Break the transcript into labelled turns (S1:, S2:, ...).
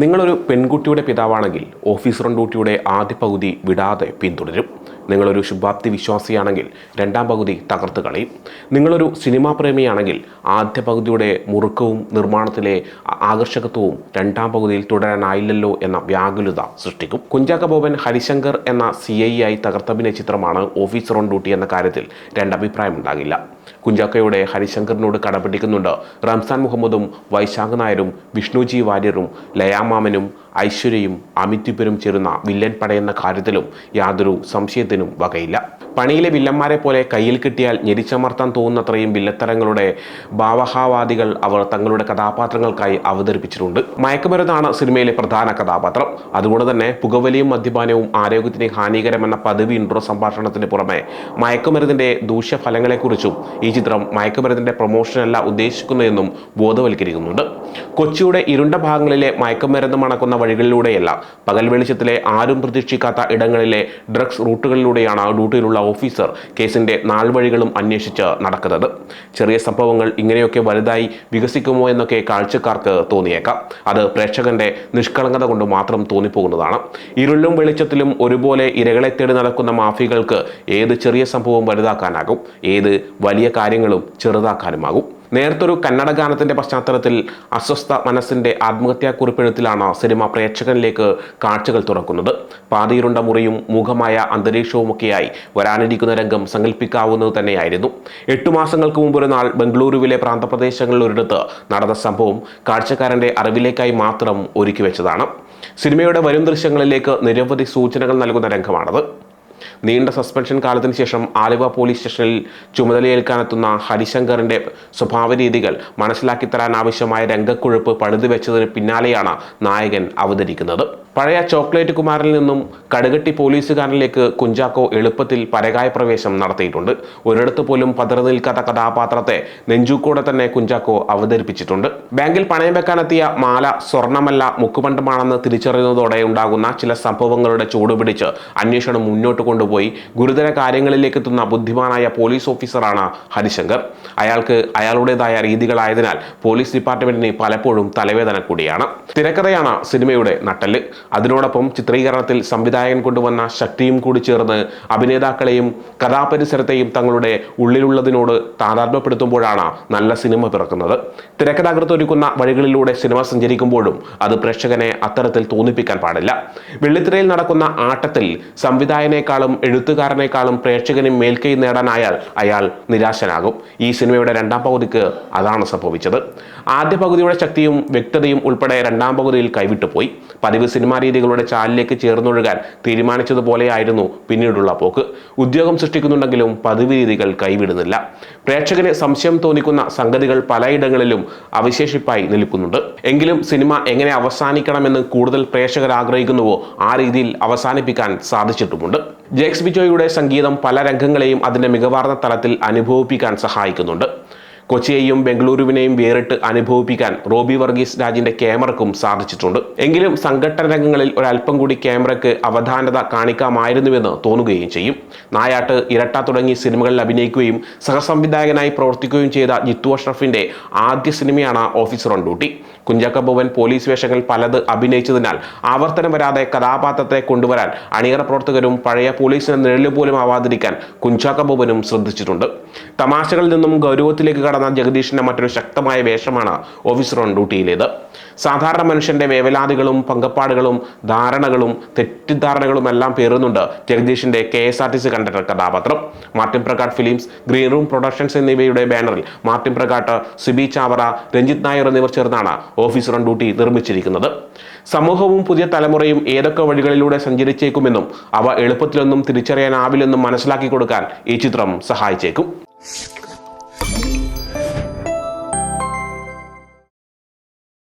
S1: നിങ്ങളൊരു പെൺകുട്ടിയുടെ പിതാവാണെങ്കിൽ officer run ഡ്യൂട്ടിയുടെ ആദ്യ പകുതി വിടാതെ പിന്തുടരും. നിങ്ങളൊരു ശുഭാപ്തി വിശ്വാസിയാണെങ്കിൽ രണ്ടാം പകുതി തകർത്ത് കളയും. നിങ്ങളൊരു സിനിമാ പ്രേമിയാണെങ്കിൽ ആദ്യ പകുതിയുടെ മുറുക്കവും നിർമ്മാണത്തിലെ ആകർഷകത്വവും രണ്ടാം പകുതിയിൽ തുടരാനായില്ലല്ലോ എന്ന വ്യാകുലത സൃഷ്ടിക്കും. കുഞ്ചാക്ക ബോബൻ ഹരിശങ്കർ എന്ന സി ഐ ആയി തകർത്തഭിനയ ചിത്രമാണ് ഓഫീസർ ഓൺ ഡ്യൂട്ടി എന്ന കാര്യത്തിൽ രണ്ടഭിപ്രായമുണ്ടാകില്ല കുഞ്ചാക്കയുടെ ഹരിശങ്കറിനോട് കടപിടിക്കുന്നുണ്ട്. റംസാൻ മുഹമ്മദും വൈശാഖ് നായരും വിഷ്ണുജി വാര്യരും ലയാമാമനും ഐശ്വര്യയും അമിത്യുപരും ചേരുന്ന വില്ലൻ പടയെന്ന കാര്യത്തിലും യാതൊരു സംശയത്തിനും വകയില്ല. പണിയിലെ വില്ലന്മാരെ പോലെ കയ്യിൽ കിട്ടിയാൽ ഞെരിച്ചമർത്താൻ തോന്നുന്നത്രയും വില്ലത്തരങ്ങളുടെ ഭാവഹാവാദികൾ അവർ തങ്ങളുടെ കഥാപാത്രങ്ങൾക്കായി അവതരിപ്പിച്ചിട്ടുണ്ട്. മയക്കുമരുന്നാണ് സിനിമയിലെ പ്രധാന കഥാപാത്രം. അതുകൊണ്ട് തന്നെ പുകവലിയും മദ്യപാനവും ആരോഗ്യത്തിന് ഹാനികരമെന്ന പദവി ഇൻട്രോ സംഭാഷണത്തിന് പുറമെ മയക്കുമരുന്നിന്റെ ദൂഷ്യഫലങ്ങളെക്കുറിച്ചും ഈ ചിത്രം മയക്കുമരുന്നിന്റെ പ്രൊമോഷനല്ല ഉദ്ദേശിക്കുന്നതെന്നും ബോധവൽക്കരിക്കുന്നുണ്ട്. കൊച്ചിയുടെ ഇരുണ്ട ഭാഗങ്ങളിലെ മയക്കുമരുന്ന് മണക്കുന്ന വഴികളിലൂടെയല്ല പകൽ വെളിച്ചത്തിലെ ആരും പ്രതീക്ഷിക്കാത്ത ഇടങ്ങളിലെ ഡ്രഗ്സ് റൂട്ടുകളിലൂടെയാണ് ഡ്യൂട്ടിയിലുള്ള ഓഫീസർ കേസിന്റെ നാൾവഴികളും അന്വേഷിച്ച് നടക്കുന്നത്. ചെറിയ സംഭവങ്ങൾ ഇങ്ങനെയൊക്കെ വലുതായി വികസിക്കുമോ എന്നൊക്കെ കാഴ്ചക്കാർക്ക് തോന്നിയേക്കാം. അത് പ്രേക്ഷകന്റെ നിഷ്കളങ്കത കൊണ്ട് മാത്രം തോന്നിപ്പോകുന്നതാണ്. ഇരുളിലും വെളിച്ചത്തിലും ഒരുപോലെ ഇരകളെ തേടി നടക്കുന്ന മാഫികൾക്ക് ഏത് ചെറിയ സംഭവം വലുതാക്കാനാകും? ഏത് വലിയ കാര്യങ്ങളും ചെറുതാക്കാനുമാകും. നേരത്തൊരു കന്നഡ ഗാനത്തിന്റെ പശ്ചാത്തലത്തിൽ അസ്വസ്ഥ മനസ്സിന്റെ ആത്മഹത്യാക്കുറിപ്പെഴുത്തിലാണ് സിനിമ പ്രേക്ഷകനിലേക്ക് കാഴ്ചകൾ തുറക്കുന്നത്. പാതിയിരുണ്ട മുറിയും മൂകമായ അന്തരീക്ഷവുമൊക്കെയായി വരാനിരിക്കുന്ന രംഗം സങ്കല്പിക്കാവുന്നത് തന്നെയായിരുന്നു. എട്ടു മാസങ്ങൾക്ക് മുമ്പ് ഒരു നാൾ ബംഗളൂരുവിലെ പ്രാന്തപ്രദേശങ്ങളിലൊരിടത്ത് നടന്ന സംഭവം കാഴ്ചക്കാരന്റെ അറിവിലേക്കായി മാത്രം ഒരുക്കി വെച്ചതാണ്. സിനിമയുടെ വരും ദൃശ്യങ്ങളിലേക്ക് നിരവധി സൂചനകൾ നൽകുന്ന രംഗമാണത്. നീണ്ട സസ്പെൻഷൻ കാലത്തിന് ശേഷം ആലുവ പോലീസ് സ്റ്റേഷനിൽ ചുമതലയേൽക്കാനെത്തുന്ന ഹരിശങ്കറിന്റെ സ്വഭാവ രീതികൾ മനസ്സിലാക്കി തരാൻ ആവശ്യമായ രംഗക്കുഴുപ്പ് പഴുതു വെച്ചതിന് പിന്നാലെയാണ് നായകൻ അവതരിക്കുന്നത്. പഴയ ചോക്ലേറ്റ് കുമാരിൽ നിന്നും കടുകട്ടി പോലീസുകാരനിലേക്ക് കുഞ്ചാക്കോ എളുപ്പത്തിൽ പരകായ പ്രവേശം നടത്തിയിട്ടുണ്ട്. ഒരിടത്ത് പോലും പതറി നിൽക്കാത്ത കഥാപാത്രത്തെ നെഞ്ചൂക്കോടെ തന്നെ കുഞ്ചാക്കോ അവതരിപ്പിച്ചിട്ടുണ്ട്. ബാങ്കിൽ പണയം വെക്കാനെത്തിയ മാല സ്വർണമല്ല മുക്കുപണ്ടമാണെന്ന് തിരിച്ചറിയുന്നതോടെ ഉണ്ടാകുന്ന ചില സംഭവങ്ങളുടെ ചൂടുപിടിച്ച് അന്വേഷണം മുന്നോട്ട് കൊണ്ടുപോയി ഗുരുതര കാര്യങ്ങളിലേക്ക് എത്തുന്ന ബുദ്ധിമാനായ പോലീസ് ഓഫീസറാണ് ഹരിശങ്കർ. അയാൾക്ക് അയാളുടേതായ രീതികളായതിനാൽ പോലീസ് ഡിപ്പാർട്ട്മെന്റിന് പലപ്പോഴും തലവേദന കൂടിയാണ്. തിരക്കഥയാണ് സിനിമയുടെ നട്ടൽ അതിനോടൊപ്പം ചിത്രീകരണത്തിൽ സംവിധായകൻ കൊണ്ടുവന്ന ശക്തിയും കൂടി ചേർന്ന് അഭിനേതാക്കളെയും കഥാപരിസരത്തെയും തങ്ങളുടെ ഉള്ളിലുള്ളതിനോട് താതാത്മ്യപ്പെടുത്തുമ്പോഴാണ് നല്ല സിനിമ പിറക്കുന്നത്. തിരക്കഥാകൃത്തൊരുക്കുന്ന വഴികളിലൂടെ സിനിമ സഞ്ചരിക്കുമ്പോഴും അത് പ്രേക്ഷകനെ അത്തരത്തിൽ തോന്നിപ്പിക്കാൻ പാടില്ല. വെള്ളിത്തിരയിൽ നടക്കുന്ന ആട്ടത്തിൽ സംവിധായകനേക്കാളും എഴുത്തുകാരനേക്കാളും പ്രേക്ഷകന് മേൽക്കൈ നേടാനായാൽ അയാൾ നിരാശനാകും. ഈ സിനിമയുടെ രണ്ടാം പകുതിക്ക് അതാണ് സംഭവിച്ചത്. ആദ്യ പകുതിയുടെ ശക്തിയും വ്യക്തതയും ഉൾപ്പെടെ രണ്ടാം പകുതിയിൽ കൈവിട്ടുപോയി പതിവ് സിനിമാ രീതികളുടെ ചാലിലേക്ക് ചേർന്നൊഴുകാൻ തീരുമാനിച്ചതുപോലെയായിരുന്നു പിന്നീടുള്ള പോക്ക്. ഉദ്യോഗം സൃഷ്ടിക്കുന്നുണ്ടെങ്കിലും പതിവ് രീതികൾ കൈവിടുന്നില്ല. പ്രേക്ഷകന് സംശയം തോന്നിക്കുന്ന സംഗതികൾ പലയിടങ്ങളിലും അവശേഷിപ്പായി നിൽക്കുന്നുണ്ട്. എങ്കിലും സിനിമ എങ്ങനെ അവസാനിക്കണമെന്ന് കൂടുതൽ പ്രേക്ഷകർ ആഗ്രഹിക്കുന്നുവോ ആ രീതിയിൽ അവസാനിപ്പിക്കാൻ സാധിച്ചിട്ടുമുണ്ട്. ജെക്സ് ബിജോയുടെ സംഗീതം പല രംഗങ്ങളെയും അതിന്റെ മികവാർന്ന തലത്തിൽ അനുഭവിപ്പിക്കാൻ സഹായിക്കുന്നുണ്ട്. കൊച്ചിയെയും ബംഗളൂരുവിനെയും വേറിട്ട് അനുഭവിപ്പിക്കാൻ റോബി വർഗീസ് രാജിന്റെ ക്യാമറക്കും സാധിച്ചിട്ടുണ്ട്. എങ്കിലും സംഘട്ടന രംഗങ്ങളിൽ ഒരല്പം കൂടി ക്യാമറയ്ക്ക് അവധാനത കാണിക്കാമായിരുന്നുവെന്ന് തോന്നുകയും ചെയ്യും. നായാട്ട് ഇരട്ട തുടങ്ങി സിനിമകളിൽ അഭിനയിക്കുകയും സഹസംവിധായകനായി പ്രവർത്തിക്കുകയും ചെയ്ത ജിത്തു അഷ്റഫിന്റെ ആദ്യ സിനിമയാണ് officer on duty. Kunchacko police വേഷങ്ങൾ പലത് അഭിനയിച്ചതിനാൽ ആവർത്തനം വരാതെ കഥാപാത്രത്തെ കൊണ്ടുവരാൻ അണിയറ പ്രവർത്തകരും പഴയ പോലീസിന് നിഴൽ പോലും ആവാതിരിക്കാൻ കുഞ്ചാക്ക ശ്രദ്ധിച്ചിട്ടുണ്ട്. തമാശകളിൽ നിന്നും ഗൗരവത്തിലേക്ക് കടന്ന ജഗദീഷിന്റെ മറ്റൊരു ശക്തമായ വേഷമാണ് ഓഫീസർ ഓൺ ഡ്യൂട്ടിയിലേത് സാധാരണ മനുഷ്യന്റെ വേവലാതികളും പങ്കപ്പാടുകളും ധാരണകളും തെറ്റിദ്ധാരണകളും എല്ലാം പേറുന്നുണ്ട് ജഗദീഷിന്റെ K S R T C conductor കഥാപാത്രം. Martin Prakkat films green room productions എന്നിവയുടെ ബാനറിൽ മാർട്ടിൻ പ്രകാട്ട് സിബി ചാവറ രഞ്ജിത് നായർ എന്നിവർ ചേർന്നാണ് ഓഫീസർ ഓൺ ഡ്യൂട്ടി നിർമ്മിച്ചിരിക്കുന്നത്. സമൂഹവും പുതിയ തലമുറയും ഏതൊക്കെ വഴികളിലൂടെ സഞ്ചരിച്ചേക്കുമെന്നും അവ എളുപ്പത്തിലൊന്നും തിരിച്ചറിയാനാവില്ലെന്നും മനസ്സിലാക്കി കൊടുക്കാൻ ഈ ചിത്രം സഹായിച്ചേക്കും.